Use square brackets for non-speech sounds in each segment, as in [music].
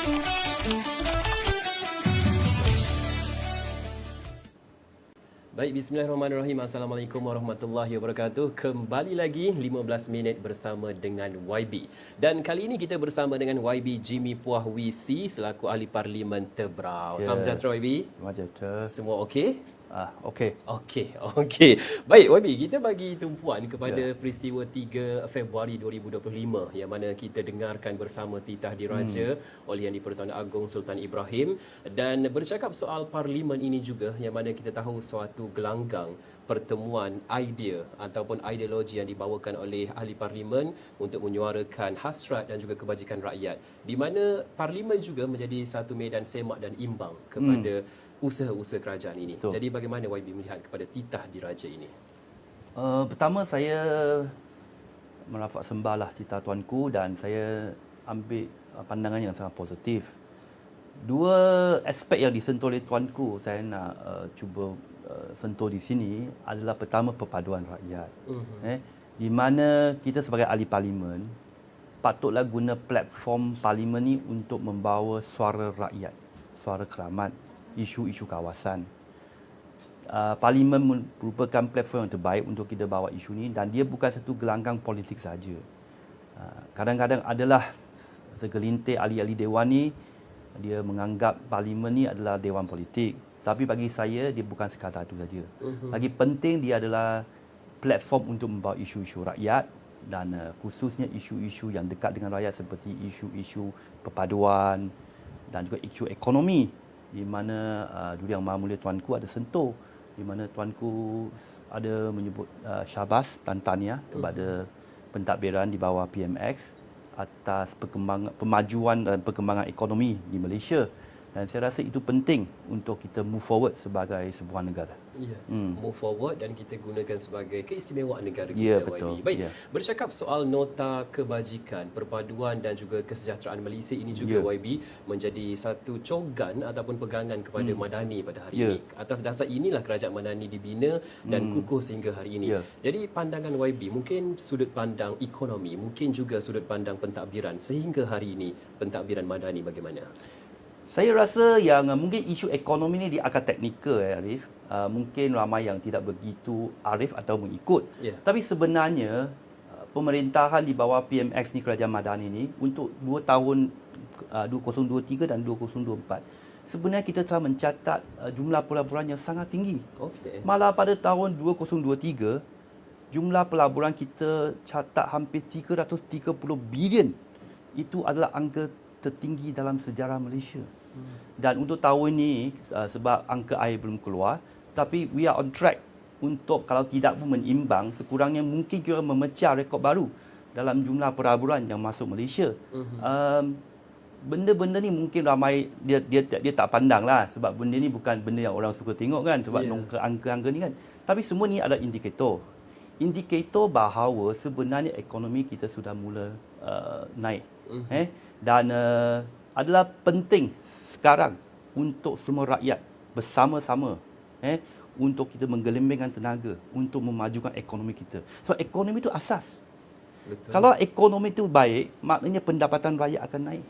Baik, bismillahirrahmanirrahim. Assalamualaikum warahmatullahi wabarakatuh. Kembali lagi 15 minit bersama dengan YB. Dan kali ini kita bersama dengan YB Jimmy Puah WC selaku ahli parlimen Tebrau. Ya. Salam sejahtera YB. Majalah. Semua okey? Ah, okey. Okey, [laughs] okey. Baik, YB, kita bagi tumpuan kepada Ya. peristiwa 3 Februari 2025 yang mana kita dengarkan bersama titah diraja hmm. oleh Yang di-Pertuan Agong Sultan Ibrahim dan bercakap soal parlimen ini juga yang mana kita tahu suatu gelanggang pertemuan idea ataupun ideologi yang dibawakan oleh ahli parlimen untuk menyuarakan hasrat dan juga kebajikan rakyat di mana parlimen juga menjadi satu medan semak dan imbang kepada hmm usaha-usaha kerajaan ini. Betul. Jadi bagaimana YB melihat kepada titah diraja ini? Uh, pertama saya melafaz sembahlah titah tuanku dan saya ambil uh, pandangan yang sangat positif. Dua aspek yang disentuh oleh tuanku saya nak uh, cuba uh, sentuh di sini adalah pertama perpaduan rakyat. Mhm. Eh, di mana kita sebagai ahli parlimen patutlah guna platform parlimen ni untuk membawa suara rakyat, suara keramat, isu-isu kawasan. Uh, parlimen merupakan platform yang terbaik untuk kita bawa isu ni dan dia bukan satu gelanggang politik saja. Uh, kadang-kadang adalah segelintir ahli-ahli dewan ni dia menganggap parlimen ni adalah dewan politik. Tapi bagi saya dia bukan sekadar itu saja. Mhm. Lagi penting dia adalah platform untuk membawa isu-isu rakyat dan uh, khususnya isu-isu yang dekat dengan rakyat seperti isu-isu perpaduan dan juga isu ekonomi di mana uh, Duli Yang Maha Mulia Tuanku ada sentuh. Di mana Tuanku ada menyebut uh, syabas dan tahniah kepada pentadbiran di bawah PMX atas perkembangan pemajuan dan perkembangan ekonomi di Malaysia dan saya rasa itu penting untuk kita move forward sebagai sebuah negara. Ya, Hmm. move forward dan kita gunakan sebagai keistimewaan negara kita Ya, YB. betul. Baik, Ya. bercakap soal nota kebajikan, perpaduan dan juga kesejahteraan Malaysia ini juga Ya. YB menjadi satu cogan ataupun pegangan kepada Hmm. Madani pada hari Ya. ini. Atas dasar inilah kerajaan Madani dibina dan Hmm. kukuh sehingga hari ini. Ya. Jadi pandangan YB mungkin sudut pandang ekonomi, mungkin juga sudut pandang pentadbiran sehingga hari ini pentadbiran Madani bagaimana? Saya rasa yang uh, mungkin isu ekonomi ni dia akan teknikal eh Arif. Uh, mungkin ramai yang tidak begitu arif atau mengikut. Ya. Tapi sebenarnya uh, pemerintahan di bawah PMX ni Kerajaan Madani ni untuk 2 tahun uh, 2023 dan 2024 sebenarnya kita telah mencatat uh, jumlah pelaburan yang sangat tinggi. Okey. Malah pada tahun 2023 jumlah pelaburan kita catat hampir 330 bilion. Itu adalah angka tertinggi dalam sejarah Malaysia. Dan untuk tahun ini uh, sebab angka air belum keluar tapi we are on track untuk kalau tidak pun menyeimbang sekurangnya mungkin kita memecah rekod baru dalam jumlah pelaburan yang masuk Malaysia. Mhm. Um, benda-benda ni mungkin ramai dia dia dia tak pandang lah sebab benda ni bukan benda yang orang suka tengok kan sebab yeah. angka-angka ni kan. Tapi semua ni adalah indikator. Indikator bahawa sebenarnya ekonomi kita sudah mula uh, naik. Mhm. Eh dan uh, adalah penting sekarang untuk semua rakyat bersama-sama eh untuk kita menggelembangkan tenaga untuk memajukan ekonomi kita. So ekonomi itu asas. Betul. Kalau ekonomi itu baik, maknanya pendapatan rakyat akan naik.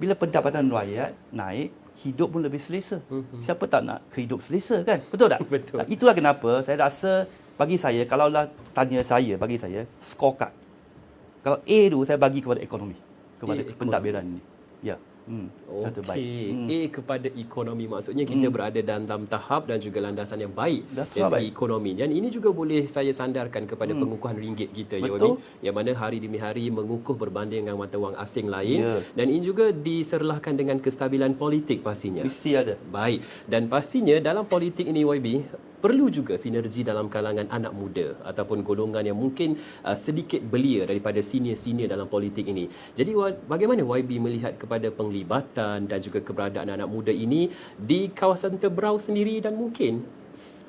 Bila pendapatan rakyat naik, hidup pun lebih selesa. Mhm. Siapa tak nak kehidup selesa kan? Betul tak? [laughs] Betul. Itulah kenapa saya rasa bagi saya kalaulah tanya saya bagi saya scorecard. Kalau A tu saya bagi kepada ekonomi, kepada ekonomi. pentadbiran ini. Ya. Hmm. Okey, Hmm. A kepada ekonomi maksudnya kita Hmm. berada dalam tahap dan juga landasan yang baik That's dari segi ekonomi. Dan ini juga boleh saya sandarkan kepada Hmm. pengukuhan ringgit kita ya Betul. Wabi, yang mana hari demi hari mengukuh berbanding dengan mata wang asing lain Ya. dan ini juga diserlahkan dengan kestabilan politik pastinya. Mesti ada. Baik, dan pastinya dalam politik ini YB perlu juga sinergi dalam kalangan anak muda ataupun golongan yang mungkin uh, sedikit belia daripada senior-senior dalam politik ini. Jadi bagaimana YB melihat kepada penglibatan dan juga keberadaan anak muda ini di kawasan Tebrau sendiri dan mungkin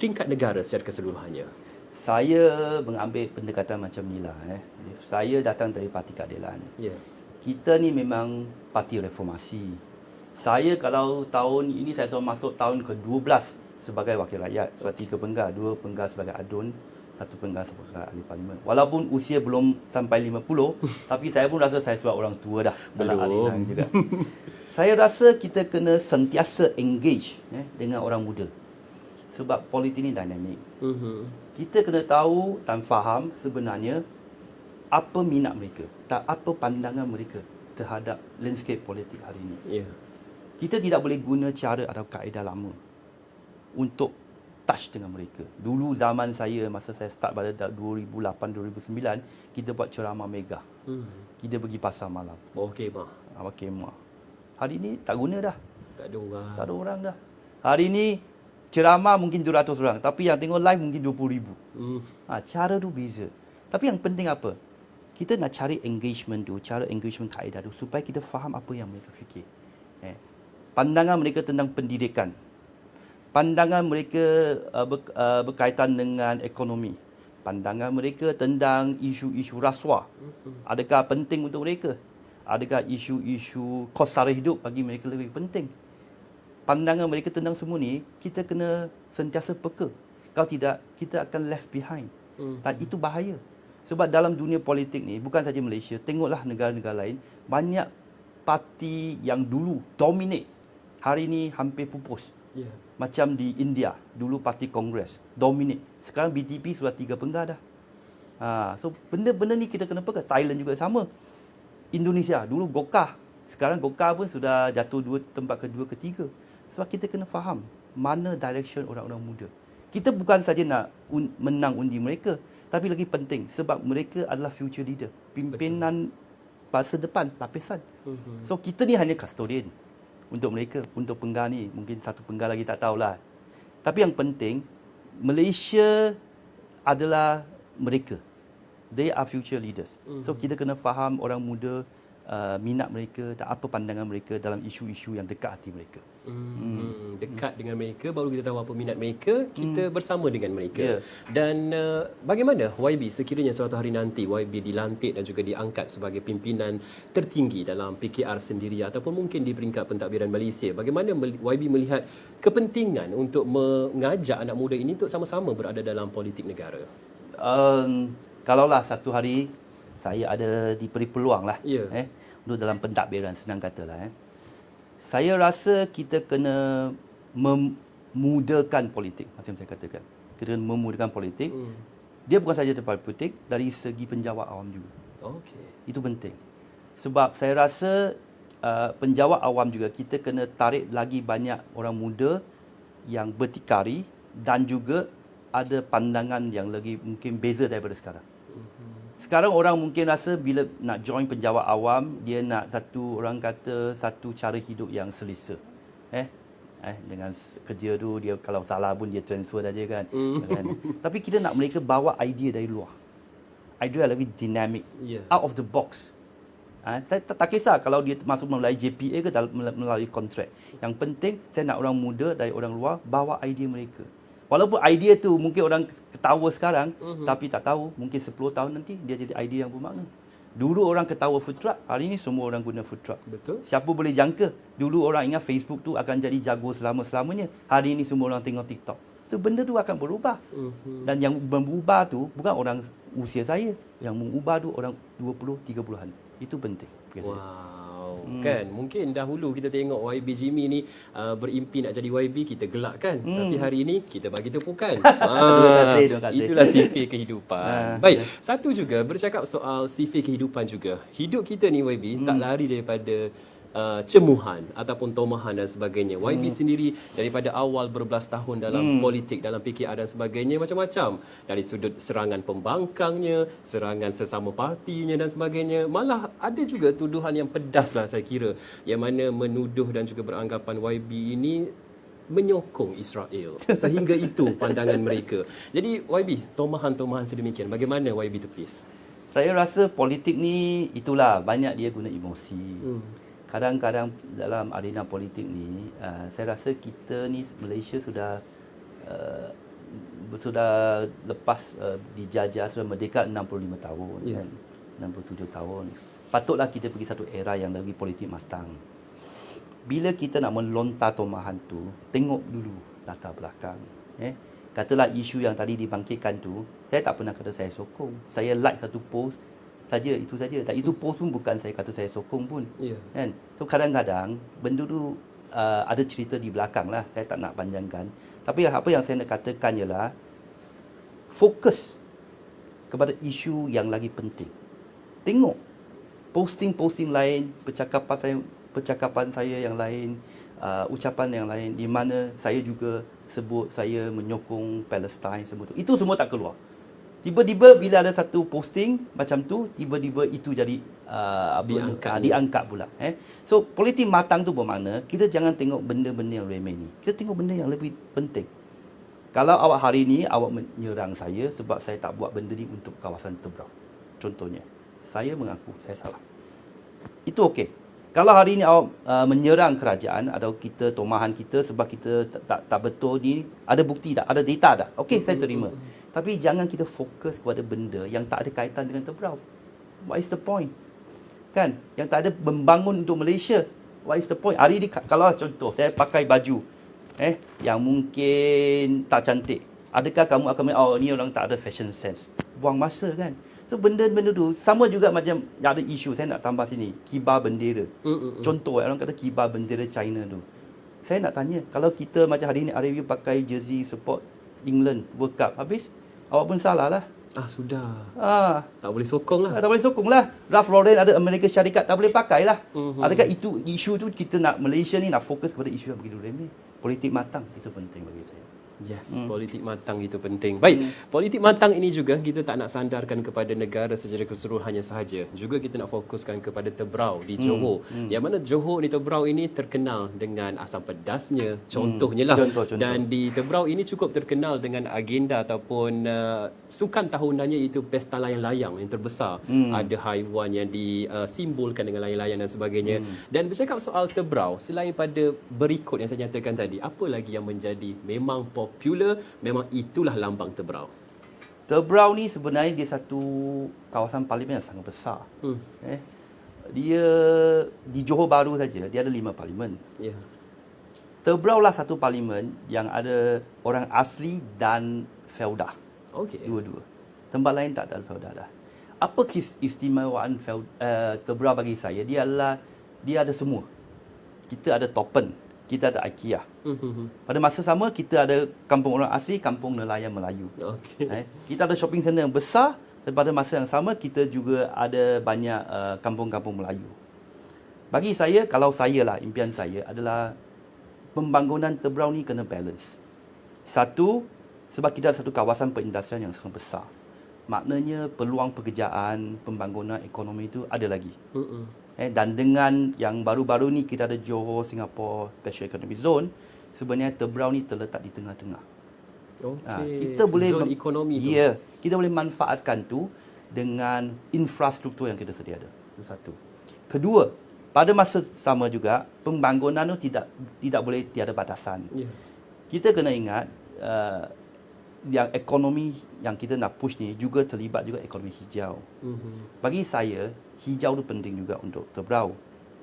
tingkat negara secara keseluruhannya? Saya mengambil pendekatan macam inilah eh. Saya datang dari Parti Keadilan. Ya. Kita ni memang parti reformasi. Saya kalau tahun ini saya selalu masuk tahun ke-12 sebagai wakil rakyat, sebab tiga penggar, dua penggar sebagai adun, satu penggal sebagai ahli parlimen. Walaupun usia belum sampai 50, [laughs] tapi saya pun rasa saya sebab orang tua dah dalam Belum. arena juga. saya rasa kita kena sentiasa engage eh, dengan orang muda. Sebab politik ni dinamik. Mhm. Kita kena tahu dan faham sebenarnya apa minat mereka, tak apa pandangan mereka terhadap landscape politik hari ini. Ya. Kita tidak boleh guna cara atau kaedah lama untuk touch dengan mereka. Dulu zaman saya masa saya start pada 2008-2009, kita buat ceramah mega. Hmm. Kita pergi pasar malam. Okey, mah. Awak kemah. Hari ini tak guna dah. Tak ada orang. Tak ada orang dah. Hari ini ceramah mungkin 200 orang, tapi yang tengok live mungkin 20 ribu. Hmm. Ha, cara tu beza. Tapi yang penting apa? Kita nak cari engagement tu, cara engagement kaedah tu supaya kita faham apa yang mereka fikir. Eh. Pandangan mereka tentang pendidikan. Pandangan mereka uh, ber, uh, berkaitan dengan ekonomi. Pandangan mereka tentang isu-isu rasuah. Adakah penting untuk mereka? Adakah isu-isu kos sara hidup bagi mereka lebih penting? Pandangan mereka tentang semua ni, kita kena sentiasa peka. Kalau tidak, kita akan left behind. Hmm. Dan itu bahaya. Sebab dalam dunia politik ni, bukan saja Malaysia, tengoklah negara-negara lain, banyak parti yang dulu dominate, hari ni hampir pupus. Ya. Macam di India, dulu parti Kongres, dominate. Sekarang BTP sudah tiga penggal dah. Ha, so benda-benda ni kita kena pegang. Thailand juga sama. Indonesia, dulu Gokah. Sekarang Gokah pun sudah jatuh dua tempat kedua, ketiga. Sebab kita kena faham mana direction orang-orang muda. Kita bukan saja nak un- menang undi mereka, tapi lagi penting sebab mereka adalah future leader, pimpinan masa depan, lapisan. Mhm. So kita ni hanya custodian untuk mereka, untuk penggal ni. Mungkin satu penggal lagi tak tahulah. Tapi yang penting, Malaysia adalah mereka. They are future leaders. So kita kena faham orang muda, uh, minat mereka dan apa pandangan mereka dalam isu-isu yang dekat hati mereka. Hmm. Dekat dengan mereka baru kita tahu apa minat mereka, kita bersama dengan mereka. Ya. Dan uh, bagaimana YB sekiranya suatu hari nanti YB dilantik dan juga diangkat sebagai pimpinan tertinggi dalam PKR sendiri ataupun mungkin di peringkat pentadbiran Malaysia, bagaimana YB melihat kepentingan untuk mengajak anak muda ini untuk sama-sama berada dalam politik negara? Um, kalaulah satu hari saya ada diberi peluang lah Ya. eh, untuk dalam pentadbiran senang katalah eh. Saya rasa kita kena memudahkan politik macam saya katakan. Kita kena memudahkan politik. Hmm. Dia bukan saja tempat politik dari segi penjawat awam juga. Okey. Itu penting. Sebab saya rasa uh, penjawat awam juga kita kena tarik lagi banyak orang muda yang bertikari dan juga ada pandangan yang lagi mungkin beza daripada sekarang. Sekarang orang mungkin rasa bila nak join penjawat awam, dia nak satu orang kata satu cara hidup yang selesa. Eh? Eh dengan kerja tu dia kalau salah pun dia transfer saja kan. kan? Tapi kita nak mereka bawa idea dari luar. Idea yang lebih dinamik. Ya. Out of the box. Ha, saya tak, tak kisah kalau dia masuk melalui JPA ke melalui kontrak. Yang penting saya nak orang muda dari orang luar bawa idea mereka. Walaupun idea tu mungkin orang ketawa sekarang Mhm. tapi tak tahu mungkin 10 tahun nanti dia jadi idea yang bermakna. Dulu orang ketawa food truck, hari ini semua orang guna food truck. Betul? Siapa boleh jangka dulu orang ingat Facebook tu akan jadi jago selama-selamanya. Hari ini semua orang tengok TikTok. Tu benda tu akan berubah. Mhm. Dan yang berubah tu bukan orang usia saya. Yang mengubah tu orang 20, 30-an. Itu penting. bagi saya. Hmm. kan mungkin dahulu kita tengok YB Jimmy ni uh, berimpi nak jadi YB kita gelak kan. Hmm. Tapi hari ini kita bagi tepukan. [laughs] Kasih. Itulah CV kehidupan. Ah, Baik, satu juga bercakap soal CV kehidupan juga. Hidup kita ni YB Hmm. tak lari daripada Uh, cemuhan ataupun tomahan dan sebagainya. YB Hmm. sendiri daripada awal berbelas tahun dalam politik, dalam PKR dan sebagainya macam-macam. Dari sudut serangan pembangkangnya, serangan sesama partinya dan sebagainya. Malah ada juga tuduhan yang pedas lah saya kira. Yang mana menuduh dan juga beranggapan YB ini menyokong Israel. [laughs] Sehingga itu pandangan mereka. Jadi YB, tomahan-tomahan sedemikian. Bagaimana YB please? Saya rasa politik ni itulah banyak dia guna emosi. Hmm. Kadang-kadang dalam arena politik ni uh, saya rasa kita ni Malaysia sudah uh, sudah lepas uh, dijajah sudah merdeka 65 tahun Ya. kan 67 tahun. Patutlah kita pergi satu era yang lebih politik matang. Bila kita nak melontar tomahan tu, tengok dulu latar belakang. Eh, katalah isu yang tadi dibangkitkan tu, saya tak pernah kata saya sokong. Saya like satu post saja, itu saja. Dan itu post pun bukan saya kata saya sokong pun. Ya. Kan? So kadang-kadang benda tu uh, ada cerita di belakang lah. Saya tak nak panjangkan. Tapi apa yang saya nak katakan ialah fokus kepada isu yang lagi penting. Tengok posting-posting lain, percakapan saya, percakapan saya yang lain, uh, ucapan yang lain di mana saya juga sebut saya menyokong Palestine semua tu. Itu semua tak keluar. Tiba-tiba bila ada satu posting macam tu, tiba-tiba itu jadi uh, Diangkat. ah, diangkat pula. Eh. So politik matang tu bermakna kita jangan tengok benda-benda yang remeh ni. Kita tengok benda yang lebih penting. Kalau awak hari ni awak menyerang saya sebab saya tak buat benda ni untuk kawasan Tebrau. Contohnya, saya mengaku saya salah. Itu okey. Kalau hari ini awak uh, menyerang kerajaan atau kita tomahan kita sebab kita tak, tak, tak betul ni, ada bukti tak? Ada data tak? Okey, saya terima. Tapi jangan kita fokus kepada benda yang tak ada kaitan dengan Tebrau. What is the point? Kan? Yang tak ada membangun untuk Malaysia. What is the point? Hari ni ka- kalau contoh saya pakai baju eh yang mungkin tak cantik. Adakah kamu akan oh ni orang tak ada fashion sense. Buang masa kan. So benda-benda tu sama juga macam ada isu saya nak tambah sini kibar bendera. Mm-mm. Contoh orang kata kibar bendera China tu. Saya nak tanya kalau kita macam hari ni RW pakai jersey support England World Cup habis awak pun salah lah. Ah sudah. Ah, Tak boleh sokong lah. tak boleh sokong lah. Ralph Lauren ada Amerika Syarikat tak boleh pakai lah. Mhm. Adakah itu isu tu kita nak Malaysia ni nak fokus kepada isu yang begitu remeh? Politik matang itu penting bagi saya. Yes, Hmm. politik matang itu penting. Baik, politik matang ini juga kita tak nak sandarkan kepada negara secara keseluruhannya sahaja. Juga kita nak fokuskan kepada Tebrau di Johor. Yang mana Johor di Tebrau ini terkenal dengan asam pedasnya, contohnya lah. Contoh, contoh. Dan di Tebrau ini cukup terkenal dengan agenda ataupun uh, sukan tahunannya itu pesta layang-layang yang terbesar. Ada haiwan yang disimbolkan dengan layang-layang dan sebagainya. Dan bercakap soal Tebrau, selain pada berikut yang saya nyatakan tadi, apa lagi yang menjadi memang popular, memang itulah lambang Tebrau. Tebrau ni sebenarnya dia satu kawasan parlimen yang sangat besar. Hmm. Eh, dia di Johor Bahru saja dia ada lima parlimen. Ya. Tebrau lah satu parlimen yang ada orang asli dan feudah. Okey. Dua-dua. Tempat lain tak ada feudah dah. Apa kis- istimewaan feud, uh, Tebrau bagi saya? Dia adalah dia ada semua. Kita ada Topen, kita ada IKEA. Hmm. Pada masa sama kita ada kampung orang asli, kampung nelayan Melayu. Okey. Eh, kita ada shopping center yang besar dan pada masa yang sama kita juga ada banyak uh, kampung-kampung Melayu. Bagi saya, kalau saya lah, impian saya adalah pembangunan Tebrau ni kena balance. Satu, sebab kita ada satu kawasan perindustrian yang sangat besar. Maknanya peluang pekerjaan, pembangunan ekonomi itu ada lagi. Hmm. Eh, dan dengan yang baru-baru ni kita ada Johor, Singapore Special Economic Zone, sebenarnya Tebrau ni terletak di tengah-tengah. Okey. Ha, kita boleh zon mem- ekonomi tu. Ya, kita boleh manfaatkan tu dengan infrastruktur yang kita sedia ada. Itu satu. Kedua, pada masa sama juga pembangunan tu tidak tidak boleh tiada batasan. Ya. Kita kena ingat uh, yang ekonomi yang kita nak push ni juga terlibat juga ekonomi hijau. Mhm. Bagi saya, hijau tu penting juga untuk Tebrau.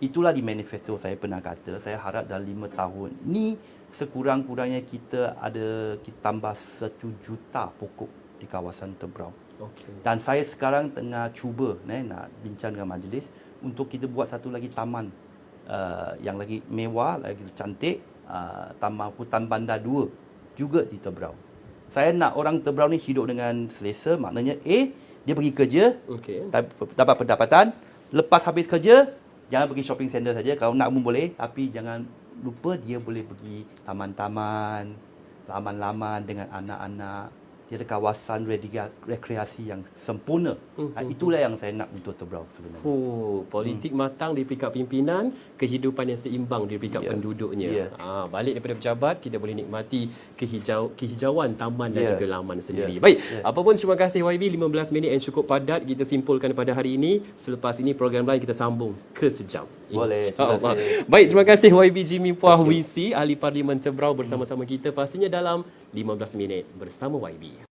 Itulah di manifesto saya pernah kata, saya harap dalam lima tahun ni sekurang-kurangnya kita ada kita tambah satu juta pokok di kawasan Tebrau. Okey. Dan saya sekarang tengah cuba eh, nak bincang dengan majlis untuk kita buat satu lagi taman uh, yang lagi mewah, lagi cantik, uh, taman hutan bandar 2 juga di Tebrau. Saya nak orang Tebrau ni hidup dengan selesa, maknanya A, dia pergi kerja, dap- dapat pendapatan, lepas habis kerja, jangan pergi shopping center saja, kalau nak pun boleh, tapi jangan lupa dia boleh pergi taman-taman, laman-laman dengan anak-anak, dia ada kawasan rekreasi yang sempurna. Hmm, Ha, hmm, itulah yang saya nak untuk Tebrau sebenarnya. Oh, politik matang di pihak pimpinan, kehidupan yang seimbang di pihak Ya. penduduknya. Ya. Ah, balik daripada pejabat, kita boleh nikmati kehijau, kehijauan taman dan Ya. juga laman sendiri. Ya. Baik, Ya. apa pun terima kasih YB 15 minit yang cukup padat kita simpulkan pada hari ini. Selepas ini program lain kita sambung ke sejam. Boleh, InsyaAllah. Baik, terima kasih YB Jimmy Puah WC, Ahli Parlimen Tebrau bersama-sama kita pastinya dalam 15 minit bersama YB.